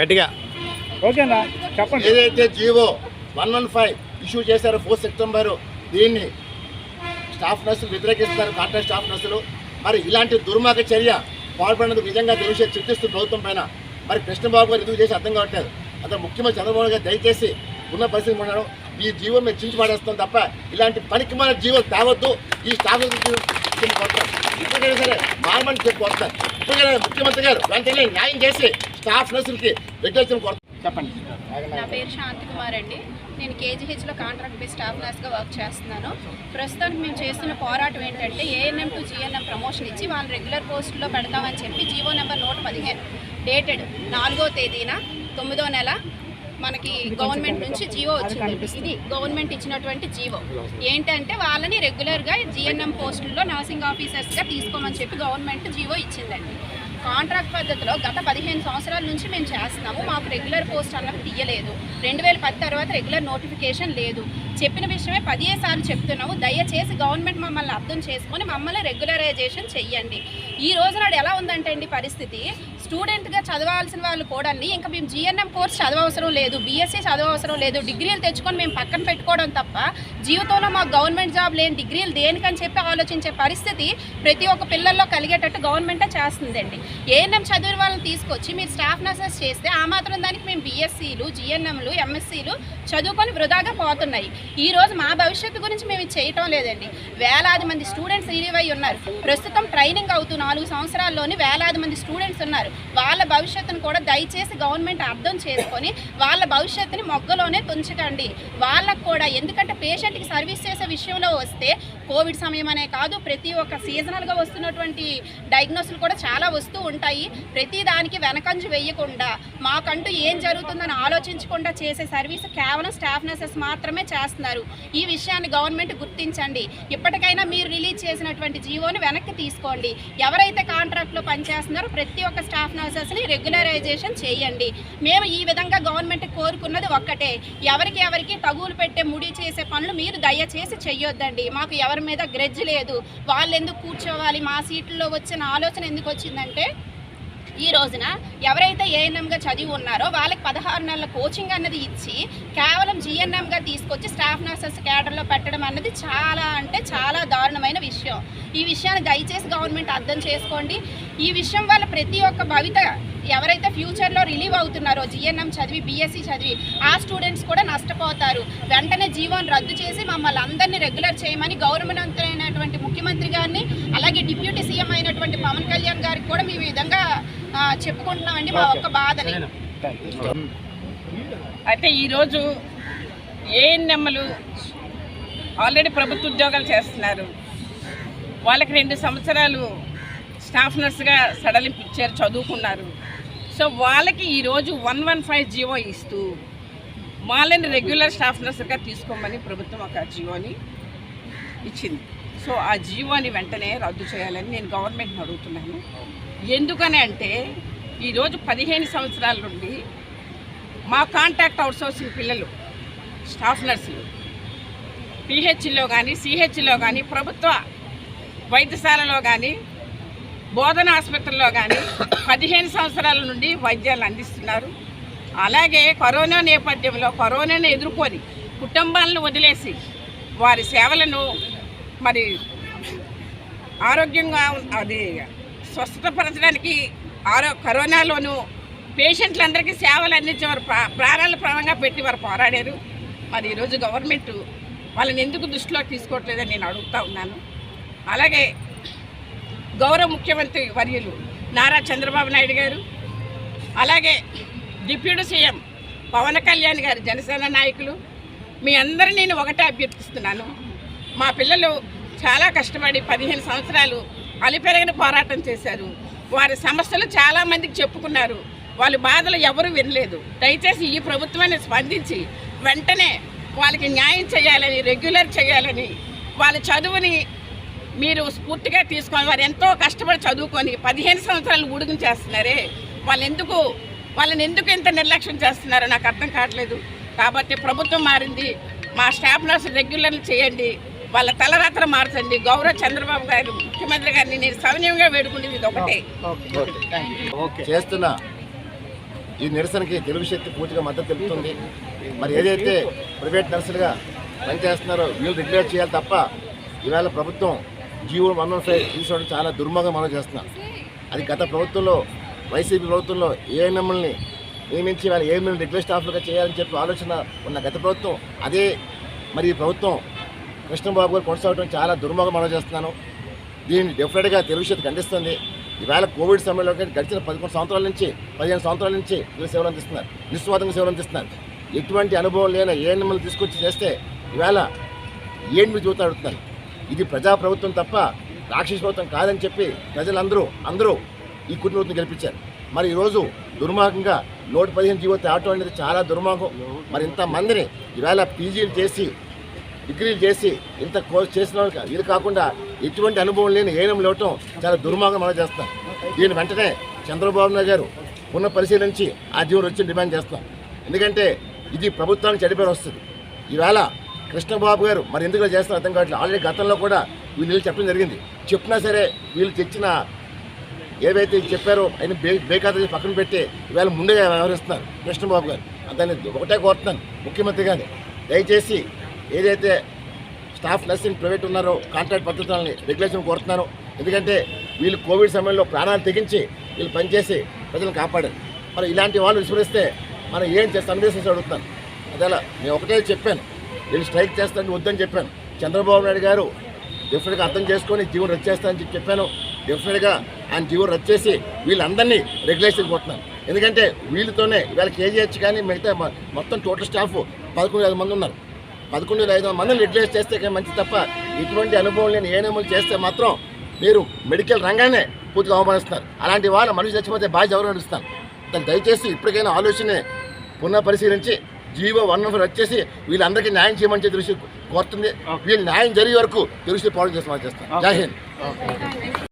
గట్టిగా. ఓకేనా? చెప్పండి. ఏదైతే GO one one five issue చేశారో ఫోర్ సెప్టెంబర్ దీన్ని స్టాఫ్ నర్సులు వ్యతిరేకిస్తున్నారు కాంట్రాక్ట్ స్టాఫ్ నర్సులు. మరి ఇలాంటి దుర్మార్గ చర్య పాల్పడినందుకు నిజంగా దేశం చింతిస్తూ ప్రభుత్వం పైన. మరి కృష్ణబాబు గారు ఎందుకు చేసి అర్థం కావట్లేదు? అతను ముఖ్యమంత్రి చంద్రబాబు గారు దయచేసి ఉన్న పరిస్థితి ఉన్నాడు ఈ జీవం మేము చించి పడేస్తాం తప్ప ఇలాంటి పనికి మన జీవం తేవద్దు. ఈ స్టాఫ్ ఇప్పటికైనా సరే గవర్నమెంట్ చెప్పి కొడతారు. ఇప్పటికైనా ముఖ్యమంత్రి గారు వెంటనే న్యాయం చేసి స్టాఫ్ నర్సులకి రెగ్యులేషన్ చెప్పండి. నా పేరు శాంతి కుమార్ అండి. నేను కేజీహెచ్లో కాంట్రాక్ట్ బేస్ స్టాఫ్ నర్స్గా వర్క్ చేస్తున్నాను. ప్రస్తుతానికి మేము చేస్తున్న పోరాటం ఏంటంటే ఏఎన్ఎం టు జిఎన్ఎం ప్రమోషన్ ఇచ్చి వాళ్ళని రెగ్యులర్ పోస్టులో పెడతామని చెప్పి జీవో నెంబర్ నూట పదిహేను డేటెడ్ నాలుగో తేదీన తొమ్మిదో నెల మనకి గవర్నమెంట్ నుంచి జీవో వచ్చింది. ఇది గవర్నమెంట్ ఇచ్చినటువంటి జీవో ఏంటంటే వాళ్ళని రెగ్యులర్గా జిఎన్ఎం పోస్టుల్లో నర్సింగ్ ఆఫీసర్స్గా తీసుకోమని చెప్పి గవర్నమెంట్ జీవో ఇచ్చిందండి. కాంట్రాక్ట్ పద్ధతిలో గత పదిహేను సంవత్సరాల నుంచి మేము చేస్తున్నాము. మాకు రెగ్యులర్ పోస్ట్ అన్నది తీయలేదు. రెండు వేల పది తర్వాత రెగ్యులర్ నోటిఫికేషన్ లేదు. చెప్పిన విషయమే పదిహే సార్లు చెప్తున్నాము. దయచేసి గవర్నమెంట్ మమ్మల్ని అర్థం చేసుకొని మమ్మల్ని రెగ్యులరైజేషన్ చెయ్యండి. ఈ రోజు నాడు ఎలా ఉందంటే అండి పరిస్థితి? స్టూడెంట్గా చదవాల్సిన వాళ్ళు కూడా ఇంకా మేము జిఎన్ఎం కోర్స్ చదవవసరం లేదు బీఎస్సీ చదవవసరం లేదు డిగ్రీలు తెచ్చుకొని మేము పక్కన పెట్టుకోవడం తప్ప జీవితంలో మాకు గవర్నమెంట్ జాబ్ లేని డిగ్రీలు దేనికని చెప్పి ఆలోచించే పరిస్థితి ప్రతి ఒక్క పిల్లల్లో కలిగేటట్టు గవర్నమెంటే చేస్తుందండి. ఏఎన్ఎం చదివిన వాళ్ళని తీసుకొచ్చి మీరు స్టాఫ్ నర్సెస్ చేస్తే ఆ మాత్రం దానికి మేము బీఎస్సీలు జిఎన్ఎంలు ఎంఎస్సీలు చదువుకొని వృధాగా పోతున్నాయి. ఈ రోజు మా భవిష్యత్తు గురించి మేము చేయటం లేదండి. వేలాది మంది స్టూడెంట్స్ రిలీవ్ అయి ఉన్నారు. ప్రస్తుతం ట్రైనింగ్ అవుతున్నాం. నాలుగు సంవత్సరాల్లోని వేలాది మంది స్టూడెంట్స్ ఉన్నారు. వాళ్ళ భవిష్యత్తును కూడా దయచేసి గవర్నమెంట్ అర్థం చేసుకొని వాళ్ళ భవిష్యత్తుని మొగ్గలోనే తుంచకండి. వాళ్ళకు కూడా ఎందుకంటే పేషెంట్కి సర్వీస్ చేసే విషయంలో వస్తే కోవిడ్ సమయం అనే కాదు ప్రతి ఒక్క సీజనల్గా వస్తున్నటువంటి డయాగ్నోస్లు కూడా చాలా వస్తూ ఉంటాయి. ప్రతి దానికి వెనకంజు వేయకుండా మాకంటూ ఏం జరుగుతుందని ఆలోచించకుండా చేసే సర్వీస్ కేవలం స్టాఫ్ నర్సెస్ మాత్రమే చేస్తున్నారు. ఈ విషయాన్ని గవర్నమెంట్ గుర్తించండి. ఇప్పటికైనా మీరు రిలీజ్ చేసినటువంటి జీవోని వెనక్కి తీసుకోండి. ఎవరైతే కాంట్రాక్ట్లో పనిచేస్తున్నారో ప్రతి ఒక్క స్టాఫ్ నర్సెస్ని రెగ్యులరైజేషన్ చేయండి. మేము ఈ విధంగా గవర్నమెంట్ కోరుకున్నది ఒక్కటే. ఎవరికి ఎవరికి తగులు పెట్టే ముడి చేసే పనులు మీరు దయచేసి చెయ్యొద్దండి. మాకు ఎవరి మీద గ్రెడ్జ్ లేదు. వాళ్ళు ఎందుకు కూర్చోవాలి? మా సీట్లో వచ్చిన ఆలోచన ఎందుకు వచ్చిందంటే ఈ రోజున ఎవరైతే ఏఎన్ఎంగా చదివి ఉన్నారో వాళ్ళకి పదహారు నెలల కోచింగ్ అన్నది ఇచ్చి కేవలం జిఎన్ఎంగా తీసుకొచ్చి స్టాఫ్ నర్సెస్ క్యాడర్లో పెట్టడం అన్నది చాలా అంటే చాలా దారుణమైన విషయం. ఈ విషయాన్ని దయచేసి గవర్నమెంట్ అర్థం చేసుకోండి. ఈ విషయం వల్ల ప్రతి ఒక్క భవిత ఎవరైతే ఫ్యూచర్లో రిలీవ్ అవుతున్నారో జిఎన్ఎం చదివి బీఎస్సీ చదివి ఆ స్టూడెంట్స్ కూడా నష్టం జీవోని రద్దు చేసి మమ్మల్ని అందరినీ రెగ్యులర్ చేయమని అయినటువంటి ముఖ్యమంత్రి గారిని అలాగే డిప్యూటీ సీఎం అయినటువంటి పవన్ కళ్యాణ్ గారికి కూడా మేము ఈ విధంగా చెప్పుకుంటున్నామండి మా ఒక్క బాధని. అయితే ఈరోజు ఏఎన్ఎంలు ఆల్రెడీ ప్రభుత్వ ఉద్యోగాలు చేస్తున్నారు. వాళ్ళకి రెండు సంవత్సరాలు స్టాఫ్ నర్స్గా సడలింపు ఇచ్చారు చదువుకున్నారు. సో వాళ్ళకి ఈరోజు వన్ వన్ ఫైవ్ జీవో ఇస్తూ మాలని రెగ్యులర్ స్టాఫ్ నర్స్గా తీసుకోమని ప్రభుత్వం ఒక జీవోని ఇచ్చింది. సో ఆ జీవోని వెంటనే రద్దు చేయాలని నేను గవర్నమెంట్ని అడుగుతున్నాను. ఎందుకని అంటే ఈరోజు పదిహేను సంవత్సరాల నుండి మా కాంటాక్ట్ అవుట్సోర్సింగ్ పిల్లలు స్టాఫ్ నర్సులు పిహెచ్లో కానీ సిహెచ్లో కానీ ప్రభుత్వ వైద్యశాలలో కానీ బోధన ఆసుపత్రిలో కానీ పదిహేను సంవత్సరాల నుండి వైద్యాలు అందిస్తున్నారు. అలాగే కరోనా నేపథ్యంలో కరోనాను ఎదుర్కొని కుటుంబాలను వదిలేసి వారి సేవలను మరి ఆరోగ్యంగా అది స్వస్థతపరచడానికి ఆరో కరోనాలోనూ పేషెంట్లందరికీ సేవలు అందించే వారు ప్రా ప్రాణాలు ప్రాణంగా పెట్టి వారు పోరాడారు. మరి ఈరోజు గవర్నమెంట్ వాళ్ళని ఎందుకు దృష్టిలో తీసుకోవట్లేదని నేను అడుగుతా ఉన్నాను. అలాగే గౌరవ ముఖ్యమంత్రి వర్యులు నారా చంద్రబాబు నాయుడు గారు అలాగే డిప్యూటీ సీఎం పవన్ కళ్యాణ్ గారు జనసేన నాయకులు మీ అందరినీ నేను ఒకటే అభ్యర్థిస్తున్నాను. మా పిల్లలు చాలా కష్టపడి పదిహేను సంవత్సరాలు అలిపెరగని పోరాటం చేశారు. వారి సమస్యలు చాలామందికి చెప్పుకున్నారు. వాళ్ళ బాధలు ఎవరు వినలేదు. దయచేసి ఈ ప్రభుత్వాన్ని స్పందించి వెంటనే వాళ్ళకి న్యాయం చేయాలని రెగ్యులర్ చేయాలని వాళ్ళ చదువుని మీరు స్ఫూర్తిగా తీసుకొని వారు ఎంతో కష్టపడి చదువుకొని పదిహేను సంవత్సరాలు ఊడుగుని చేస్తున్నారే. వాళ్ళు ఎందుకు వాళ్ళని ఎందుకు ఇంత నిర్లక్ష్యం చేస్తున్నారో నాకు అర్థం కావట్లేదు. కాబట్టి ప్రభుత్వం మారింది. మా స్టాఫ్ నర్స్ రెగ్యులర్లు చేయండి. వాళ్ళ తలరాత్ర మార్చండి. గౌరవ చంద్రబాబు గారు ముఖ్యమంత్రి గారిని నేను సవినయంగా వేడుకునేది ఇది ఒకటే. చేస్తున్న ఈ నిరసనకి తెలుగు శక్తి పూర్తిగా మద్దతు తెలుపుతుంది. మరి ఏదైతే ప్రైవేట్ నర్సులుగా పనిచేస్తున్నారో వీళ్ళు రెగ్యులేట్ చేయాలి తప్ప ఈవేళ ప్రభుత్వం జీవో వన్ వన్ ఫైవ్ తీసుకోవడం చాలా దుర్మార్గం మనం చేస్తున్నాం. అది గత ప్రభుత్వంలో వైసీపీ ప్రభుత్వంలో ఏఎన్ఎంఎల్ని నియమించి వాళ్ళు ఏఎంఎల్ రిక్వెస్ట్ స్టాఫ్లుగా చేయాలని చెప్పి ఆలోచన ఉన్న గత ప్రభుత్వం అదే మరి ప్రభుత్వం కృష్ణబాబు గారు కొనసాగడం చాలా దుర్మార్గం మనం చేస్తున్నాను. దీన్ని డెఫినెట్గా తెలుగు శక్తి ఖండిస్తుంది. ఈవేళ కోవిడ్ సమయంలో గడిచిన పదకొండు సంవత్సరాల నుంచి పదిహేను సంవత్సరాల నుంచి వీళ్ళు సేవలు అందిస్తున్నారు. నిస్వార్థంగా సేవలు అందిస్తున్నారు. ఎటువంటి అనుభవం లేని ఏ తీసుకొచ్చి చేస్తే ఈవేళ ఏంటి మీరు అడుగుతున్నారు ఇది ప్రజాప్రభుత్వం తప్ప రాక్షస ప్రభుత్వం కాదని చెప్పి ప్రజలందరూ అందరూ ఈ కుటుంబం గెలిపించారు. మరి ఈరోజు దుర్మార్గంగా నూట పదిహేను జీవో తేవటం అనేది చాలా దుర్మార్గం. మరి ఇంతమందిని ఈవేళ పీజీలు చేసి డిగ్రీలు చేసి ఇంత కోర్స్ చేసిన వాళ్ళకి కాకుండా ఎటువంటి అనుభవం లేని ఏనం లేవటం చాలా దుర్మార్గం అలా చేస్తాం దీని వెంటనే చంద్రబాబు నాయుడు గారు పునః పరిశీలించి ఆ జీవనం వచ్చి డిమాండ్ చేస్తాం ఎందుకంటే ఇది ప్రభుత్వానికి చెడిపోయి వస్తుంది. ఈవేళ కృష్ణబాబు గారు మరి ఎందుకు చేస్తారో అర్థం కావట్లేదు. ఆల్రెడీ గతంలో కూడా వీళ్ళు చెప్పడం జరిగింది. చెప్పినా సరే వీళ్ళు తెచ్చిన ఏవైతే చెప్పారో ఆయన బే బేఖాతా చేసి పక్కన పెట్టి ఇవాళ ముందుగా వ్యవహరిస్తున్నారు. కృష్ణబాబు గారు. దాన్ని ఒకటే కోరుతున్నాను. ముఖ్యమంత్రి గారిని. దయచేసి ఏదైతే స్టాఫ్ నర్సింగ్ ప్రైవేట్ ఉన్నారో కాంట్రాక్ట్ పద్ధతులని రెగ్యులేషన్ కోరుతున్నాను. ఎందుకంటే వీళ్ళు కోవిడ్ సమయంలో ప్రాణాలు తెగించి వీళ్ళు పనిచేసి ప్రజలను కాపాడారు. మరి ఇలాంటి వాళ్ళు విస్మరిస్తే మనం ఏం చేస్తాం సందేశం అడుగుతాను అదేలా నేను ఒకటే చెప్పాను. వీళ్ళు స్ట్రైక్ చేస్తానని వద్దని చెప్పాను. చంద్రబాబు నాయుడు గారు డిఫరెంట్గా అర్థం చేసుకొని జీవో రద్దు చేస్తానని చెప్పాను. డెఫినెట్గా ఆయన జీవో రద్దు చేసి వీళ్ళందరినీ రెగ్యులేషన్ కొడుతున్నాను ఎందుకంటే వీళ్ళతోనే ఇవాళ కేజీహెచ్ కానీ మిగతా మొత్తం టోటల్ స్టాఫ్ పదకొండు వేల మంది ఉన్నారు. పదకొండు వేల ఐదు వందల మందిని రెగ్యులేట్ చేస్తే కానీ మంచి తప్ప ఇటువంటి అనుభవం లేని ఏనేములు చేస్తే మాత్రం మీరు మెడికల్ రంగానే పూర్తిగా అవమానిస్తున్నారు. అలాంటి వాళ్ళు మనిషి చచ్చిపోతే బాధ్యత ఎవరు నడుస్తాను దాన్ని దయచేసి ఇప్పటికైనా ఆలోచన పునః పరిశీలించి జీవో వన్ నెంబర్ వచ్చేసి వీళ్ళందరికీ న్యాయం చేయమని చెప్పి దృష్టి కోరుతుంది. వీళ్ళు న్యాయం జరిగే వరకు దృష్టి పాలన చేస్తామని చేస్తాను జై హింద్.